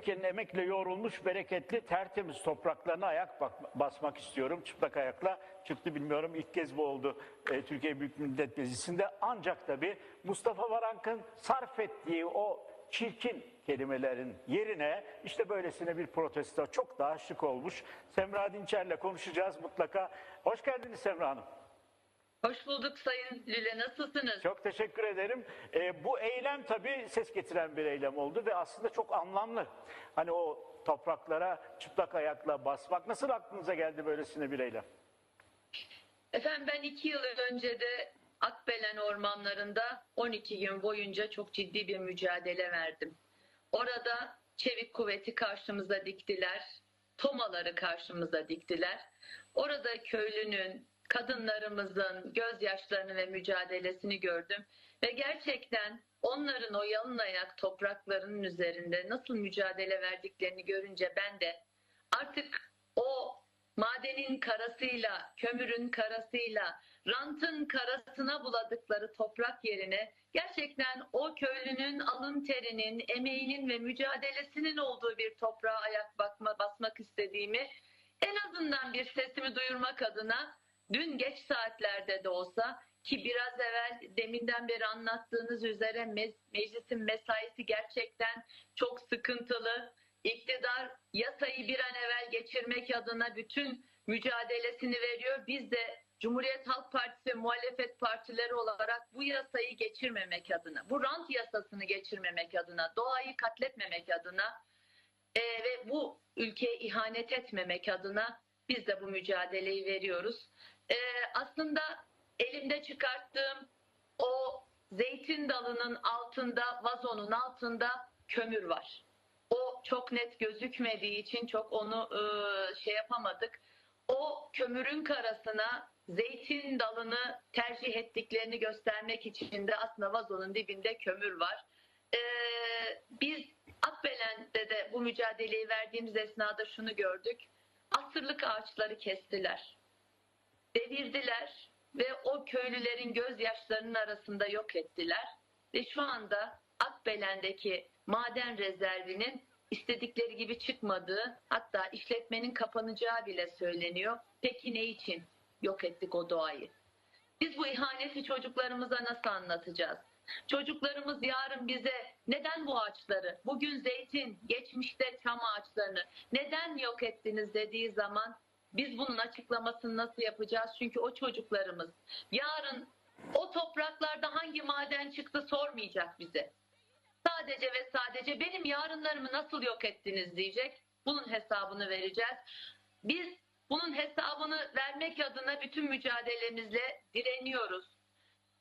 Ülkenin emekle yoğrulmuş, bereketli, tertemiz topraklarına ayak bak- basmak istiyorum. Çıplak ayakla çıktı bilmiyorum. ilk kez bu oldu e, Türkiye Büyük Millet Meclisi'nde. Ancak tabii Mustafa Varank'ın sarf ettiği o çirkin kelimelerin yerine işte böylesine bir protesto çok daha şık olmuş. Semra Dinçer'le konuşacağız mutlaka. Hoş geldiniz Semra Hanım. Hoş bulduk Sayın Lüle. Nasılsınız? Çok teşekkür ederim. Ee, bu eylem tabii ses getiren bir eylem oldu ve aslında çok anlamlı. Hani o topraklara çıplak ayakla basmak nasıl aklınıza geldi böylesine bir eylem? Efendim ben iki yıl önce de Akbelen ormanlarında 12 gün boyunca çok ciddi bir mücadele verdim. Orada çevik kuvveti karşımıza diktiler. Tomaları karşımıza diktiler. Orada köylünün, kadınlarımızın gözyaşlarını ve mücadelesini gördüm. Ve gerçekten onların o yalın ayak topraklarının üzerinde nasıl mücadele verdiklerini görünce ben de artık o madenin karasıyla, kömürün karasıyla, rantın karasına buladıkları toprak yerine gerçekten o köylünün alın terinin, emeğinin ve mücadelesinin olduğu bir toprağa ayak bakma, basmak istediğimi en azından bir sesimi duyurmak adına dün geç saatlerde de olsa ki biraz evvel deminden beri anlattığınız üzere me- meclisin mesaisi gerçekten çok sıkıntılı. İktidar yasayı bir an evvel geçirmek adına bütün mücadelesini veriyor. Biz de Cumhuriyet Halk Partisi muhalefet partileri olarak bu yasayı geçirmemek adına, bu rant yasasını geçirmemek adına, doğayı katletmemek adına e, ve bu ülkeye ihanet etmemek adına biz de bu mücadeleyi veriyoruz. E, aslında elimde çıkarttığım o zeytin dalının altında, vazonun altında kömür var. O çok net gözükmediği için çok onu e, şey yapamadık. O kömürün karasına zeytin dalını tercih ettiklerini göstermek için de aslında vazonun dibinde kömür var. Ee, biz Akbelen'de de bu mücadeleyi verdiğimiz esnada şunu gördük. Asırlık ağaçları kestiler. Devirdiler ve o köylülerin gözyaşlarının arasında yok ettiler. Ve şu anda Akbelen'deki maden rezervinin istedikleri gibi çıkmadığı hatta işletmenin kapanacağı bile söyleniyor. Peki ne için yok ettik o doğayı? Biz bu ihaneti çocuklarımıza nasıl anlatacağız? Çocuklarımız yarın bize neden bu ağaçları, bugün zeytin, geçmişte çam ağaçlarını neden yok ettiniz dediği zaman biz bunun açıklamasını nasıl yapacağız? Çünkü o çocuklarımız yarın o topraklarda hangi maden çıktı sormayacak bize. Sadece ve sadece benim yarınlarımı nasıl yok ettiniz diyecek. Bunun hesabını vereceğiz. Biz bunun hesabını vermek adına bütün mücadelemizle direniyoruz.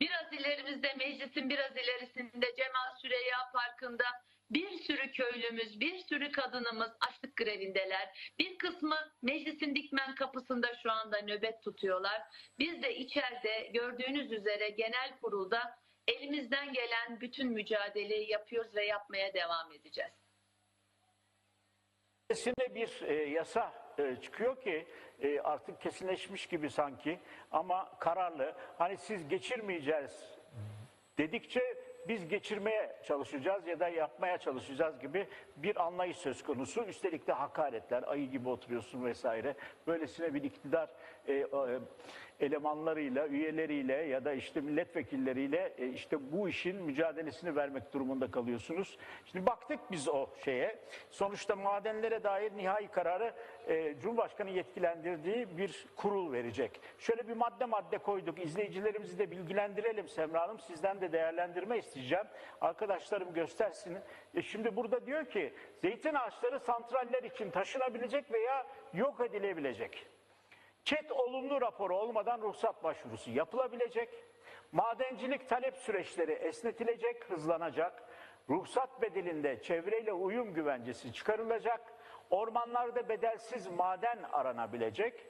Biraz ilerimizde meclisin biraz ilerisinde Cemal Süreyya Parkı'nda bir sürü köylümüz, bir sürü kadınımız açlık grevindeler. Bir kısmı meclisin dikmen kapısında şu anda nöbet tutuyorlar. Biz de içeride gördüğünüz üzere genel kurulda elimizden gelen bütün mücadeleyi yapıyoruz ve yapmaya devam edeceğiz. Kesinlikle bir e, yasa e, çıkıyor ki e, artık kesinleşmiş gibi sanki ama kararlı. Hani siz geçirmeyeceğiz dedikçe biz geçirmeye çalışacağız ya da yapmaya çalışacağız gibi bir anlayış söz konusu. Üstelik de hakaretler, ayı gibi oturuyorsun vesaire. Böylesine bir iktidar e, e, elemanlarıyla, üyeleriyle ya da işte milletvekilleriyle e, işte bu işin mücadelesini vermek durumunda kalıyorsunuz. Şimdi baktık biz o şeye. Sonuçta madenlere dair nihai kararı e, Cumhurbaşkanı yetkilendirdiği bir kurul verecek. Şöyle bir madde madde koyduk. İzleyicilerimizi de bilgilendirelim Semra Hanım. Sizden de değerlendirme isteyeceğim. Arkadaşlarım göstersin. E şimdi burada diyor ki zeytin ağaçları santraller için taşınabilecek veya yok edilebilecek. Çet olumlu raporu olmadan ruhsat başvurusu yapılabilecek. Madencilik talep süreçleri esnetilecek, hızlanacak. Ruhsat bedelinde çevreyle uyum güvencesi çıkarılacak. Ormanlarda bedelsiz maden aranabilecek.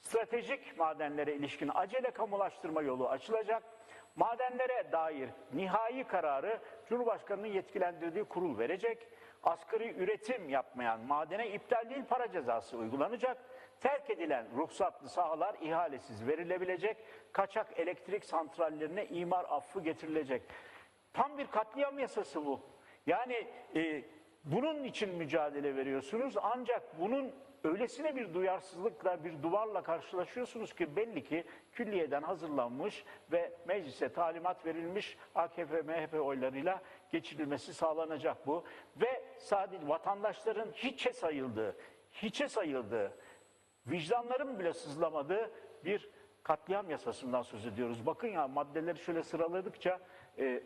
Stratejik madenlere ilişkin acele kamulaştırma yolu açılacak. Madenlere dair nihai kararı Cumhurbaşkanı'nın yetkilendirdiği kurul verecek. Asgari üretim yapmayan madene iptal değil para cezası uygulanacak. Terk edilen ruhsatlı sahalar ihalesiz verilebilecek. Kaçak elektrik santrallerine imar affı getirilecek. Tam bir katliam yasası bu. Yani e, Bunun için mücadele veriyorsunuz ancak bunun öylesine bir duyarsızlıkla, bir duvarla karşılaşıyorsunuz ki belli ki külliyeden hazırlanmış ve meclise talimat verilmiş AKP, MHP oylarıyla geçirilmesi sağlanacak bu. Ve sadece vatandaşların hiçe sayıldığı, hiçe sayıldığı, vicdanların bile sızlamadığı bir katliam yasasından söz ediyoruz. Bakın ya maddeleri şöyle sıraladıkça e,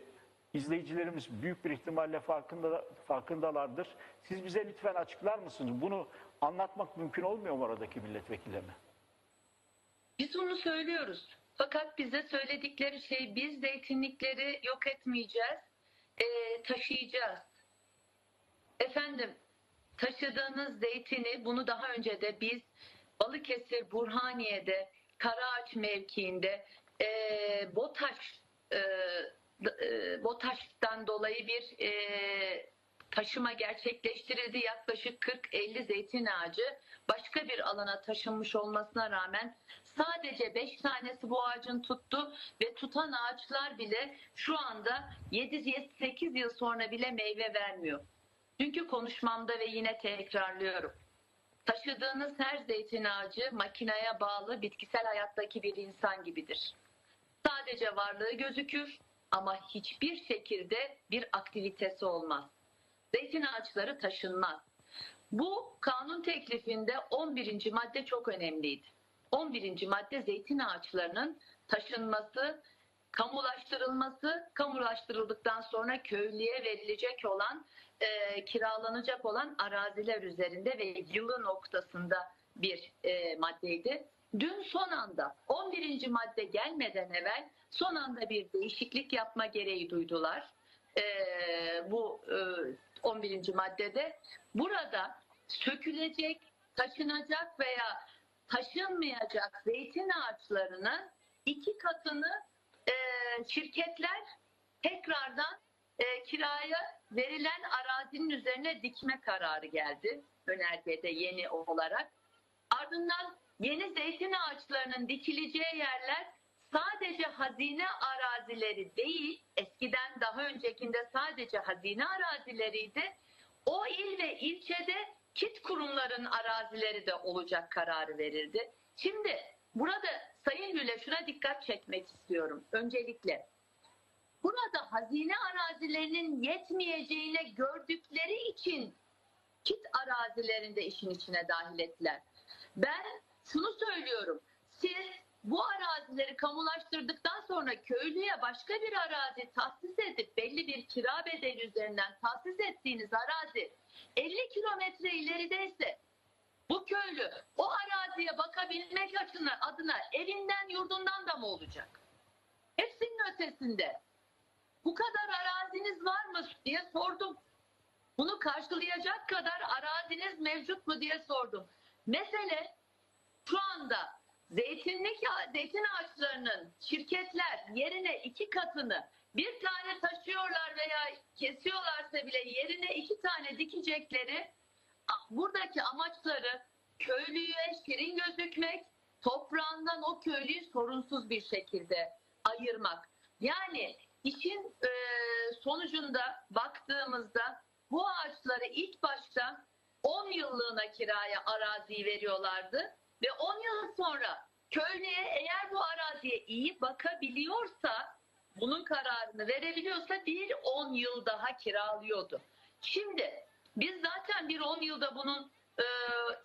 izleyicilerimiz büyük bir ihtimalle farkında farkındalardır. Siz bize lütfen açıklar mısınız? Bunu anlatmak mümkün olmuyor mu oradaki milletvekillerine? Biz onu söylüyoruz. Fakat bize söyledikleri şey biz zeytinlikleri yok etmeyeceğiz, eee, taşıyacağız. Efendim taşıdığınız zeytini bunu daha önce de biz Balıkesir Burhaniye'de Karaağaç mevkiinde eee BOTAŞ eee, eee, BOTAŞ'tan dolayı bir eee, taşıma gerçekleştirildi. Yaklaşık 40-50 zeytin ağacı başka bir alana taşınmış olmasına rağmen sadece 5 tanesi bu ağacın tuttu ve tutan ağaçlar bile şu anda 7-8 yıl sonra bile meyve vermiyor. Çünkü konuşmamda ve yine tekrarlıyorum. Taşıdığınız her zeytin ağacı makineye bağlı bitkisel hayattaki bir insan gibidir. Sadece varlığı gözükür ama hiçbir şekilde bir aktivitesi olmaz. Zeytin ağaçları taşınmaz. Bu kanun teklifinde 11. madde çok önemliydi. 11. madde zeytin ağaçlarının taşınması, kamulaştırılması, kamulaştırıldıktan sonra köylüye verilecek olan, e, kiralanacak olan araziler üzerinde ve yılı noktasında bir e, maddeydi. Dün son anda 11. madde gelmeden evvel son anda bir değişiklik yapma gereği duydular. E, bu e, 11. maddede burada sökülecek, taşınacak veya taşınmayacak zeytin ağaçlarının iki katını e, şirketler tekrardan e, kiraya verilen arazinin üzerine dikme kararı geldi önergede yeni olarak. Ardından yeni zeytin ağaçlarının dikileceği yerler sadece hazine arazileri değil, eskiden daha öncekinde sadece hazine arazileriydi. O il ve ilçede kit kurumların arazileri de olacak kararı verildi. Şimdi burada Sayın Lüle şuna dikkat çekmek istiyorum öncelikle. Burada hazine arazilerinin yetmeyeceğine gördükleri için kit arazilerinde işin içine dahil ettiler. Ben şunu söylüyorum. Siz bu arazileri kamulaştırdıktan sonra köylüye başka bir arazi tahsis edip belli bir kira bedeli üzerinden tahsis ettiğiniz arazi 50 kilometre ilerideyse bu köylü o araziye bakabilmek adına, adına evinden yurdundan da mı olacak? Hepsinin ötesinde. Bu kadar araziniz var mı diye sordum. Bunu karşılayacak kadar araziniz mevcut mu diye sordum. Mesele şu anda zeytinlik zeytin ağaçlarının şirketler yerine iki katını bir tane taşıyorlar veya kesiyorlarsa bile yerine iki tane dikecekleri buradaki amaçları köylüye şirin gözükmek, toprağından o köylüyü sorunsuz bir şekilde ayırmak. Yani işin e, sonucunda baktığımızda bu ağaçları ilk başta 10 yıllığına kiraya araziyi veriyorlardı ve 10 yıl sonra köylüye eğer bu araziye iyi bakabiliyorsa bunun kararını verebiliyorsa bir 10 yıl daha kiralıyordu. Şimdi biz zaten bir 10 yılda bunun e,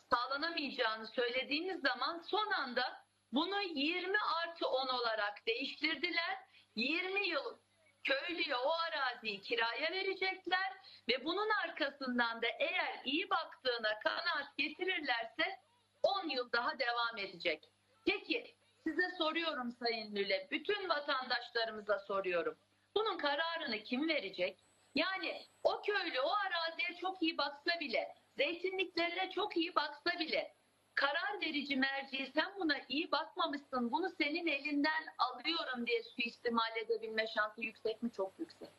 sağlanamayacağını söylediğimiz zaman son anda bunu 20 artı 10 olarak değiştirdiler. 20 yıl köylüye o araziyi kiraya verecekler ve bunun arkasından da eğer iyi baktığına kanaat getirirlerse 10 yıl daha devam edecek. Peki size soruyorum Sayın Lüle, bütün vatandaşlarımıza soruyorum. Bunun kararını kim verecek? Yani o köylü o araziye çok iyi baksa bile, zeytinliklerine çok iyi baksa bile karar verici merci sen buna iyi bakmamışsın, bunu senin elinden alıyorum diye suistimal edebilme şansı yüksek mi? Çok yüksek.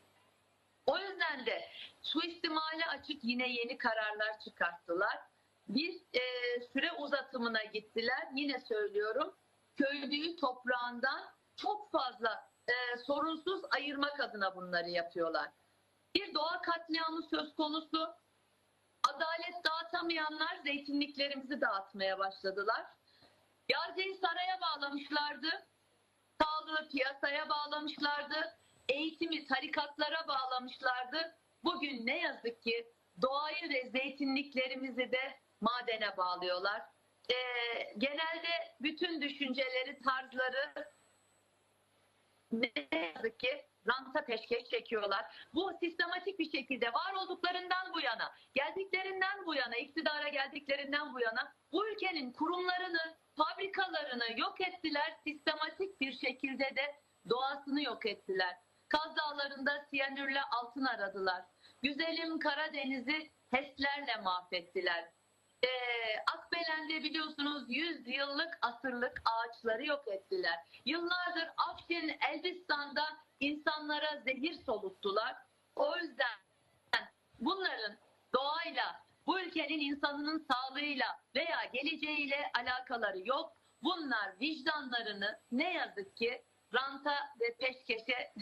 O yüzden de suistimale açık yine yeni kararlar çıkarttılar. Bir e, süre uzatımına gittiler. Yine söylüyorum köylüyü toprağından çok fazla e, sorunsuz ayırmak adına bunları yapıyorlar. Bir doğa katliamı söz konusu. Adalet dağıtamayanlar zeytinliklerimizi dağıtmaya başladılar. Yargıyı saraya bağlamışlardı. Sağlığı piyasaya bağlamışlardı. Eğitimi tarikatlara bağlamışlardı. Bugün ne yazık ki doğayı ve zeytinliklerimizi de madene bağlıyorlar. Ee, genelde bütün düşünceleri, tarzları ne yazık ki ranta peşkeş çekiyorlar. Bu sistematik bir şekilde var olduklarından bu yana, geldiklerinden bu yana, iktidara geldiklerinden bu yana bu ülkenin kurumlarını, fabrikalarını yok ettiler. Sistematik bir şekilde de doğasını yok ettiler. Kaz Dağları'nda siyanürle altın aradılar. Güzelim Karadeniz'i HES'lerle mahvettiler. Ee, Akbelen'de biliyorsunuz 100 yıllık asırlık ağaçları yok ettiler. Yıllardır Afşin Elbistan'da insanlara zehir soluttular. O yüzden bunların doğayla, bu ülkenin insanının sağlığıyla veya geleceğiyle alakaları yok. Bunlar vicdanlarını ne yazık ki ranta ve peşkeşe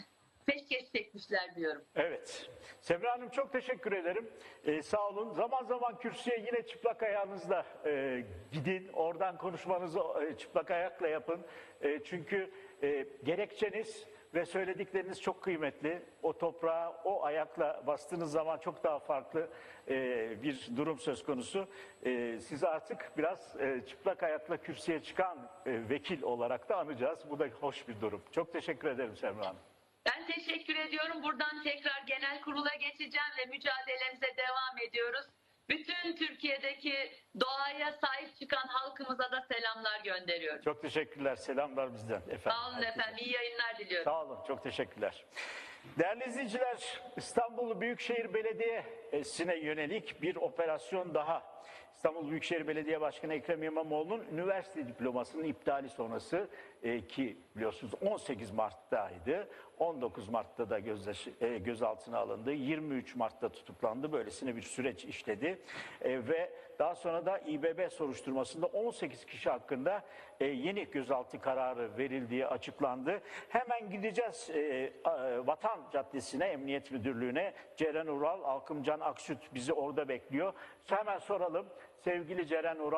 peşkeş çekmişler diyorum. Evet. Semra Hanım çok teşekkür ederim. Ee, sağ olun. Zaman zaman kürsüye yine çıplak ayağınızla e, gidin. Oradan konuşmanızı e, çıplak ayakla yapın. E, çünkü e, gerekçeniz ve söyledikleriniz çok kıymetli. O toprağa o ayakla bastığınız zaman çok daha farklı e, bir durum söz konusu. E, sizi artık biraz e, çıplak ayakla kürsüye çıkan e, vekil olarak da anacağız. Bu da hoş bir durum. Çok teşekkür ederim Semra Hanım. Teşekkür ediyorum. Buradan tekrar genel kurula geçeceğim ve mücadelemize devam ediyoruz. Bütün Türkiye'deki doğaya sahip çıkan halkımıza da selamlar gönderiyorum. Çok teşekkürler. Selamlar bizden efendim. Sağ olun Herkese. efendim. İyi yayınlar diliyorum. Sağ olun. Çok teşekkürler. Değerli izleyiciler, İstanbul Büyükşehir Belediyesi'ne yönelik bir operasyon daha. İstanbul Büyükşehir Belediye Başkanı Ekrem İmamoğlu'nun üniversite diplomasının iptali sonrası e, ki biliyorsunuz 18 Mart'taydı. 19 Mart'ta da gözleş, e, gözaltına alındı. 23 Mart'ta tutuklandı. Böylesine bir süreç işledi. E, ve daha sonra da İBB soruşturmasında 18 kişi hakkında e, yeni gözaltı kararı verildiği açıklandı. Hemen gideceğiz e, a- Vatan Caddesi'ne, Emniyet Müdürlüğü'ne. Ceren Ural, Alkımcan Aksüt bizi orada bekliyor. Hemen soralım sevgili Ceren Ural.